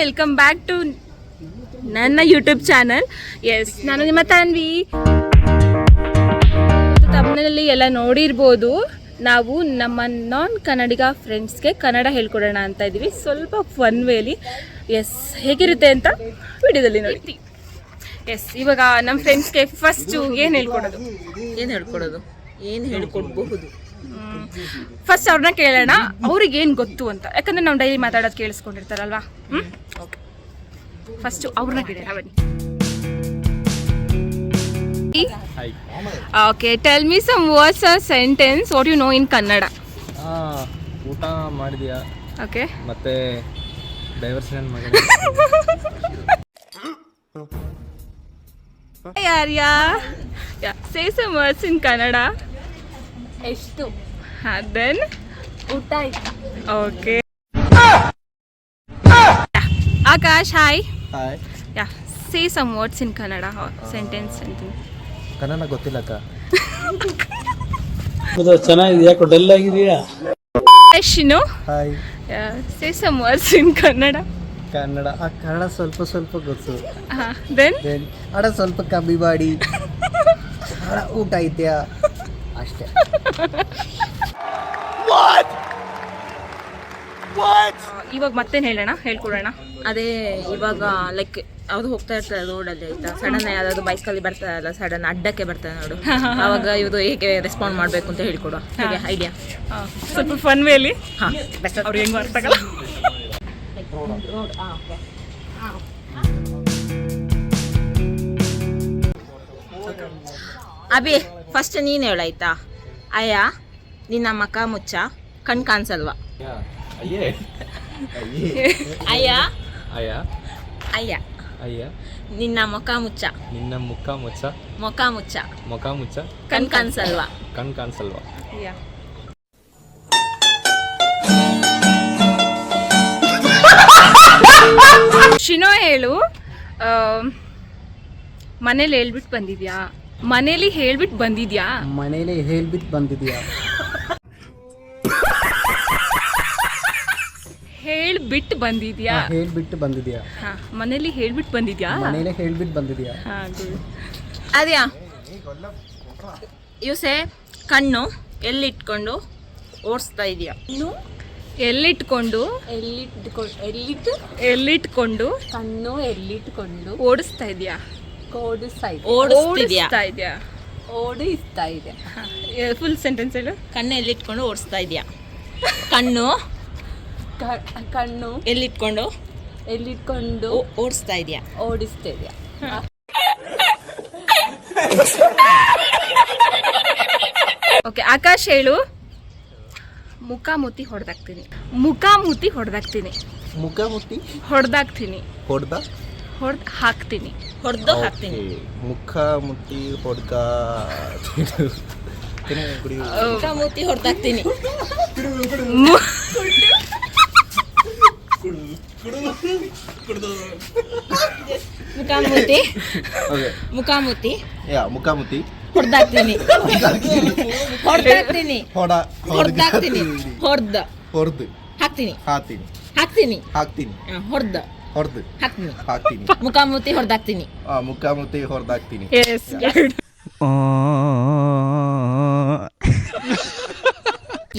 Welcome back to ನನ್ನ YouTube channel yes ನಾನು ನಿಮ್ಮ ತಾನ್ವಿ. ತಮ್ಮನಲ್ಲಿ ಎಲ್ಲ ನೋಡಿರ್ಬೋದು. ನಾವು ನಮ್ಮ ನಾನ್ ಕನ್ನಡಿಗ ಫ್ರೆಂಡ್ಸ್ಗೆ ಕನ್ನಡ ಹೇಳ್ಕೊಡೋಣ ಅಂತ ಇದ್ದೀವಿ. ಸ್ವಲ್ಪ ಫನ್ ವೇಲಿ ಎಸ್ ಹೇಗಿರುತ್ತೆ ಅಂತ ವಿಡಿಯೋದಲ್ಲಿ ನೋಡಿ. ಎಸ್ ಇವಾಗ ನಮ್ಮ ಫ್ರೆಂಡ್ಸ್ಗೆ ಫಸ್ಟು ಏನು ಹೇಳ್ಕೊಡೋದು? ಏನು ಹೇಳ್ಕೊಡೋದು? ಏನು ಹೇಳ್ಕೊಡ್ಬಹುದು? ಫಸ್ಟ್ ಅವ್ರನ್ನ ಕೇಳೋಣ. ಅವ್ರಿಗೆ ಏನು ಗೊತ್ತು ಅಂತ. ಯಾಕಂದ್ರೆ ನಾವು ಡೈಲಿ ಮಾತಾಡೋದು ಕೇಳಿಸ್ಕೊಂಡಿರ್ತಾರಲ್ವಾ? ಹ್ಞೂ ಓಕೆ ಫಸ್ಟು ಅವ್ರನ್ನ ಕೇಳೋಣ ಬನ್ನಿ. Okay tell me some words or sentence what you know in Kannada ಊಟ ಮಾಡಿದ್ಯಾ. ಓಕೆ ಮತ್ತೆ ಡೈವರ್ಷನ್ ಮಾಡಿದ್ಯಾ ಯಾರ್ಯಾ? Yeah say some words in Kannada ಎಷ್ಟು? ಹಾಂ ದೆನ್ ಊಟ ಆಯ್ತು. Okay Akash hi hi yeah say some words in Kannada sentence ಅಂತ ಕನ್ನಡ ಗೊತ್ತಿಲ್ಲಕ್ಕ ಅಕ್ಕ. ಚೆನ್ನಾಗಿದೆ ಯಾಕೋ ಡಲ್ ಆಗಿದೆಯಾ? Shinu hi say some words in Kannada Kannada ಆ ಕನ್ನಡ ಸ್ವಲ್ಪ ಸ್ವಲ್ಪ ಗೊತ್ತು. ಹಾಂ ದೆನ್ ದೆನ್ ಅಡ ಸ್ವಲ್ಪ ಕಮ್ಮಿ ಮಾಡಿ ಅಡ ಊಟ ಐತ್ಯಾ ಅಷ್ಟೇ. ಇವಾಗ ಮತ್ತೇನು ಹೇಳೋಣ? ಹೇಳ್ಕೊಡೋಣ. ಅದೇ ಇವಾಗ ಲೈಕ್ ಯಾವ್ದು ಹೋಗ್ತಾ ಇರ್ತಾರೆ ರೋಡಲ್ಲಿ ಆಯ್ತಾ? ಸಡನ್ ಯಾವ್ದಾದ್ರು ಬೈಕಲ್ಲಿ ಬರ್ತಾರಲ್ಲ ಸಡನ್ ಅಡ್ಡಕ್ಕೆ ಬರ್ತಾರೆ ನೋಡು. ಅವಾಗ ಇವ್ರು ಹೇಗೆ ರೆಸ್ಪಾಂಡ್ ಮಾಡಬೇಕು ಅಂತ ಹೇಳ್ಕೊಡುವ ಹೇಗೆ ಐಡಿಯಾ ಸ್ವಲ್ಪ ಫನ್ ವೇಲಿ ಹಾಂ ಅವ್ರು ಹೆಂಗ್ ಮಾಡ್ತಾಗಲ್ಲ ಅಭಿ ಫಸ್ಟ್ ನೀನು ಹೇಳಾಯ್ತಾ ಅಯ್ಯ ನಿನ್ನ ಮಕ ಮುಚ್ಚ ಕಣ್ ಕಾಣಿಸಲ್ವಾ? ಅಯ್ಯೇ. ಅಯ್ಯ. ಅಯ್ಯ. ಅಯ್ಯ. ಅಯ್ಯ. ನಿನ್ನ ಮುಖ ಮುಚ್ಚ. ನಿನ್ನ ಮುಖ ಮುಚ್ಚ. ಮುಖ ಮುಚ್ಚ. ಮುಖ ಮುಚ್ಚ. ಕಣ್ ಕಾಣಿಸಲ್ವಾ? ಕಣ್ ಕಾಣಿಸಲ್ವಾ. ಶಿನೋ ಹೇಳು ಮನೇಲಿ ಹೇಳ್ಬಿಟ್ಟು ಬಂದಿದ್ಯಾ? ಮನೇಲಿ ಹೇಳ್ಬಿಟ್ಟು ಬಂದಿದ್ಯಾ? ಮನೇಲಿ ಹೇಳ್ಬಿಟ್ಟು ಬಂದಿದ್ಯಾ? ಹೇಳ್ಬಿಟ್ಟು ಬಂದಿದ್ಯಾ? ಹೇಳ್ಬಿಟ್ಟು ಬಂದಿದ್ಯಾ? ಹಾ ಮನೇಲಿ ಹೇಳ್ಬಿಟ್ಟು ಬಂದಿದ್ಯಾ? ಮನೇಲಿ ಹೇಳ್ಬಿಟ್ಟು ಬಂದಿದ್ಯಾ? ಹಾ good. ಅದ್ಯಾ? ಯೂಸೆ ಕಣ್ಣು ಎಲ್ಲಿಟ್ಕೊಂಡು ಓಡಿಸ್ತಾ ಇದೆಯಾ? ಎಲ್ಲಿಟ್ಕೊಂಡು? ಎಲ್ಲಿಟ್ಕೊಂಡು ಎಲ್ಲಿಟ್ಟು ಎಲ್ಲಿಟ್ಕೊಂಡು? ಕಣ್ಣು ಎಲ್ಲಿಟ್ಕೊಂಡು ಓಡಿಸ್ತಾ ಇದೆಯಾ? ಓಡಿಸ್ತಾ ಇದೆ. ಓಡಿಸ್ತಿದ್ಯಾ? ಓಡಿಸ್ತಾ ಇದೆಯಾ? ಓಡಿಸ್ತಾ ಇದೆ. ಫುಲ್ ಸೆಂಟೆನ್ಸ್ ಹೇಳು. ಕಣ್ಣು ಎಲ್ಲಿಟ್ಕೊಂಡು ಓಡಿಸ್ತಾ ಇದೆಯಾ? ಕಣ್ಣು? ಕ- ಕಣ್ಣು? ಎಲ್ಲಿಟ್ಕೊಂಡು? ಎಲ್ಲಿಟ್ಕೊಂಡು? ಓ- ಓಡಿಸ್ತಾ ಇದೆಯಾ? ಓಡಿಸ್ತಾ ಇದೆಯಾ? ಓಕೆ ಆಕಾಶ್ ಹೇಳು. ಮುಖಾಮುತಿ ಹೊಡೆದಾಕ್ತೀನಿ. ಮುಖಾಮುತಿ ಹೊಡೆದಾಕ್ತೀನಿ. ಮುಖ ಮುಟ್ಟಿ ಹೊಡೆದಾಕ್ತೀನಿ. ಹೊಡ್ದ? ಹೊಡೆದು ಹಾಕ್ತೀನಿ. ಹೊಡೆದು ಹಾಕ್ತೀನಿ. ಮುಖ ಮುಟ್ಟಿ ಹೊಡೆದ ಕುಡಿ ಮುಖ ಮೂತಿ ಹೊಡೆದಾಕ್ತೀನಿ ಮುಖಾಮುತಿ ಮುಖಾಮುತಿ ಮೂತಿ ಓಕೆ ಮುಖ ಮೂತಿ ಯಾ ಮುಖಾಮುತಿ ಮುಟ್ಟಿ. ಹೊಡೆದಾಕ್ತೀನಿ ಹೊಡೆದಾಕ್ತೀನಿ ಹೊಡ ಹೊಡೆದಾಕ್ತೀನಿ ಹೊಡೆದ ಹೊಡ್ದು. ಹಾಕ್ತೀನಿ. ಹಾಕ್ತೀನಿ. ಹಾಕ್ತೀನಿ. ಹಾಕ್ತೀನಿ. ಹೊಡೆದ. ಹೊಡ್ದು. ಹಾಕ್ತೀನಿ. ಹಾಕ್ತೀನಿ. ಮುಖ ಮೂತಿ ಹೊಡೆದಾಕ್ತೀನಿ. ಆ ಮುಖಾಮುತಿ ಹೊರದಾಕ್ತೀನಿ.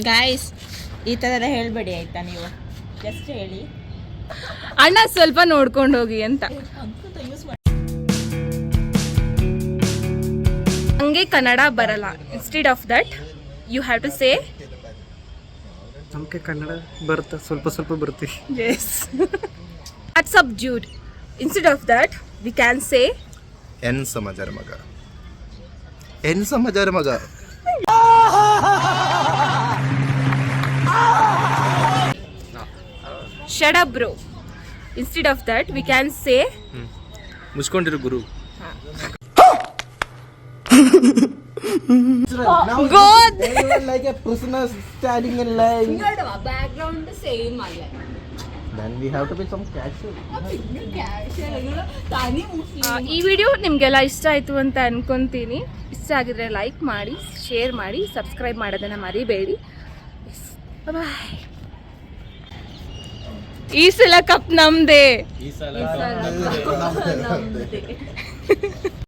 ಗಾಯ್ಸ್ ಈ ಥರ ಎಲ್ಲ ಹೇಳ್ಬೇಡಿ ಆಯ್ತಾ ನೀವು? ಜಸ್ಟ್ ಹೇಳಿ. ಅಣ್ಣ ಸ್ವಲ್ಪ ನೋಡ್ಕೊಂಡು ಹೋಗಿ ಅಂತ. ಹಂಗೆ ಕನ್ನಡ ಬರಲ್ಲ. Instead of that you have to say ನಮಗೆ ಕನ್ನಡ ಬರುತ್ತೆ? ಸ್ವಲ್ಪ ಸ್ವಲ್ಪ ಬರುತ್ತೆ. Yes What's up dude instead of that we can say N ಸಮಾಚಾರ ಮಗ ಎನ್ ಸಮಾಚಾರ ಮಗ shut up bro instead of that we can say ಮುಚ್ಕೊಂಡಿರು Guru ಗೋದ್ like a prisoner standing in line. Background same ಅಲ್ಲ Then we have to be some casual. ಈ video ನಿಮಗೆಲ್ಲ ಇಷ್ಟ ಆಯಿತು ಅಂತ ಅನ್ಕೊಂತೀನಿ. ಇಷ್ಟ ಆಗಿದ್ರೆ ಲೈಕ್ ಮಾಡಿ ಶೇರ್ ಮಾಡಿ ಸಬ್ಸ್ಕ್ರೈಬ್ ಮಾಡೋದನ್ನು ಮರಿಬೇಡಿ. ಬಾಯ್ ಈ ಸಲ ಕಪ್ ನಮ್ದೇ. ಈ ಸಲ